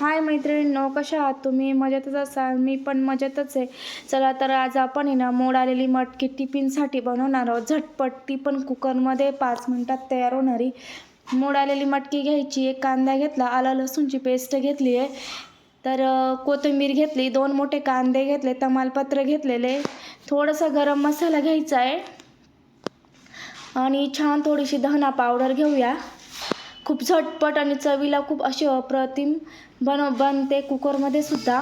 हाय मैत्रिणींनो कशा आहात तुम्ही? मजेतच असाल? मी पण मजेतच आहे. चला तर आज आपण आहे ना मोड आलेली मटकी टिफिनसाठी बनवणार आहोत. झटपट ती पण कुकरमध्ये पाच मिनटात तयार होणारी. मोड आलेली मटकी घ्यायची एक कांदा घेतला आला लसूणची पेस्ट घेतली आहे. तर कोथिंबीर घेतली दोन मोठे कांदे घेतले तमालपत्र घेतलेले. थोडंसं गरम मसाला घ्यायचा आहे. आणि छान थोडीशी धना पावडर घेऊया. खूप झटपट आणि चवीला खूप असे अप्रतिम बन बनते कुकरमध्ये सुद्धा.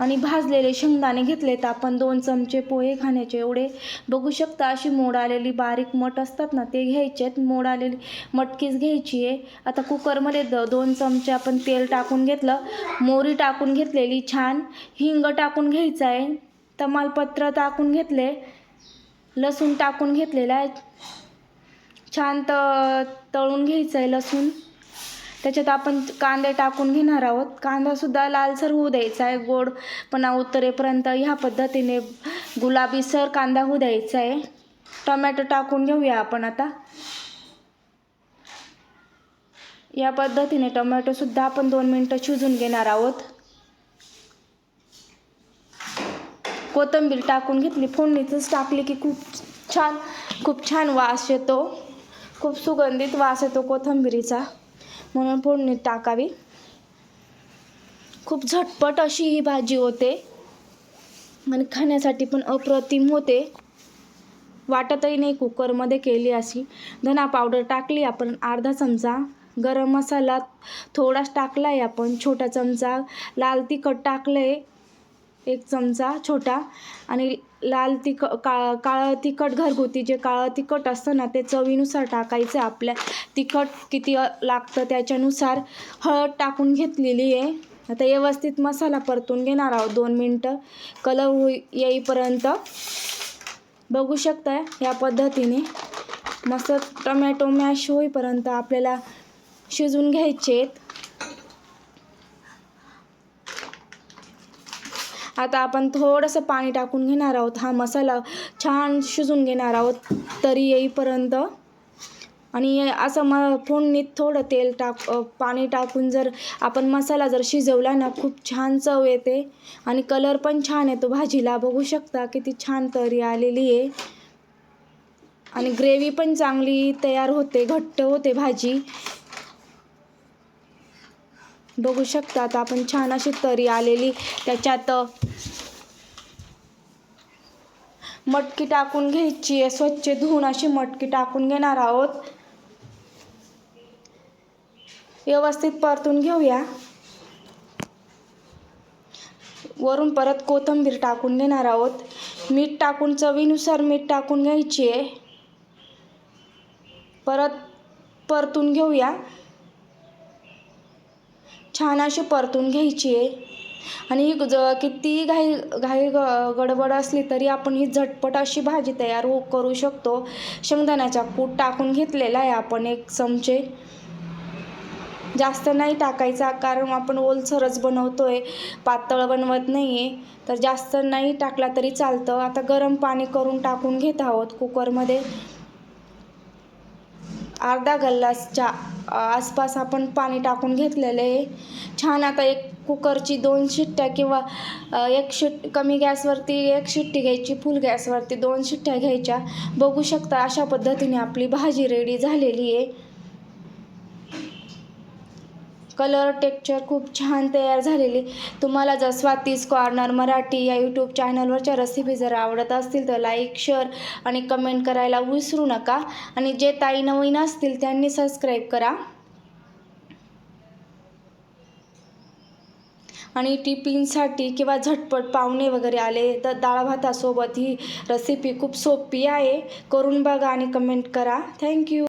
आणि भाजलेले शेंगदाणे घेतलेत आपण. दोन चमचे पोहे खाण्याचे एवढे. बघू शकता अशी मोड आलेली बारीक मठ असतात ना ते घ्यायचेत मोड आलेली मटकीच घ्यायची आहे. आता कुकरमध्ये द दोन चमचे आपण तेल टाकून घेतलं. मोहरी टाकून घेतलेली छान. हिंग टाकून घ्यायचं आहे. तमालपत्र टाकून घेतले. लसूण टाकून घेतलेला आहे. छान त तळून घ्यायचं आहे लसूण. त्याच्यात आपण कांदे टाकून घेणार आहोत. कांदासुद्धा लालसर होऊ द्यायचा आहे गोडपणा उतरेपर्यंत ह्या पद्धतीने गुलाबीसर कांदा होऊ द्यायचा आहे टोमॅटो टाकून घेऊया आपण आता. या पद्धतीने टोमॅटोसुद्धा आपण दोन मिनटं शिजून घेणार आहोत. कोथिंबीर टाकून घेतली. फोडणीतच टाकली की खूप छान खूप छान वास येतो. खूप सुगंधित वास येतो कोथंबिरीचा. म्हणून फोडणीत टाकावी. खूप झटपट अशी ही भाजी होते. आणि खाण्यासाठी पण अप्रतिम होते. वाटतही नाही कुकरमध्ये केली अशी. धना पावडर टाकली आपण. अर्धा चमचा. गरम मसाला थोडाच टाकला आहे आपण. छोटा चमचा. लाल तिखट टाकलं आहे एक चमचा छोटा आणि लाल तिख का काळं तिखट घरगुती जे काळं तिखट असतं ना ते चवीनुसार टाकायचं. आहे आपल्या तिखट किती लागतं त्याच्यानुसार हळद टाकून घेतलेली आहे. आता व्यवस्थित मसाला परतून घेणार आहोत दोन मिनटं. कलर हो येईपर्यंत बघू शकता या पद्धतीने. मस्त टमॅटो मॅश होईपर्यंत आपल्याला शिजून घ्यायचे आहेत. आता आपण थोडंसं पाणी टाकून घेणार आहोत. हा मसाला छान शिजून घेणार आहोत. तरी येईपर्यंत. आणि असं म फोडणीत थोडं तेल टाक पाणी टाकून जर आपण मसाला जर शिजवला ना खूप छान चव येते. आणि कलर पण छान येतो. भाजीला बघू शकता किती छान तरी आलेली आहे. आणि ग्रेव्ही पण चांगली तयार होते घट्ट होते भाजी. बघू शकतात आपण छान अशी तरी आलेली. त्याच्यात मटकी टाकून घ्यायची आहे. स्वच्छ धुवून अशी मटकी टाकून घेणार आहोत. व्यवस्थित परतून घेऊया. वरून परत कोथिंबीर टाकून घेणार आहोत. मीठ टाकून चवीनुसार मीठ टाकून घ्यायची आहे. परत परतून घेऊया. छान अशी परतून घ्यायची आहे. आणि ही ज किती घाई घाई ग गडबड असली तरी आपण ही झटपट अशी भाजी तयार हो करू शकतो. शेंगदाण्याचा कूट टाकून घेतलेला आहे आपण एक चमचे. जास्त नाही टाकायचा कारण आपण ओलसरच बनवतो आहे पातळ बनवत नाही आहे तर जास्त नाही टाकला तरी चालतं. आता गरम पाणी करून टाकून घेत आहोत कुकरमध्ये अर्धा गल्लासच्या आसपास आपण पाणी टाकून घेतलेलं आहे. छान आता एक कुकरची दोन शिट्ट्या किंवा एक शिट कमी गॅसवरती एक शिट्टी घ्यायची फुल गॅसवरती दोन शिट्ट्या घ्यायच्या. बघू शकता अशा पद्धतीने आपली भाजी रेडी झालेली आहे. कलर टेक्चर खूप छान तयार झालेली. तुम्हाला जर स्वातीज कॉर्नर मराठी या यूट्यूब चॅनलवरच्या रेसिपी जर आवडत असतील तर लाईक शेअर आणि कमेंट करायला विसरू नका. आणि जे ताई नवीन असतील त्यांनी सबस्क्राईब करा. आणि टिफिनसाठी किंवा झटपट पाहुणे वगैरे आले तर डाळ भातासोबत ही रेसिपी खूप सोपी आहे. करून बघा आणि कमेंट करा. थँक्यू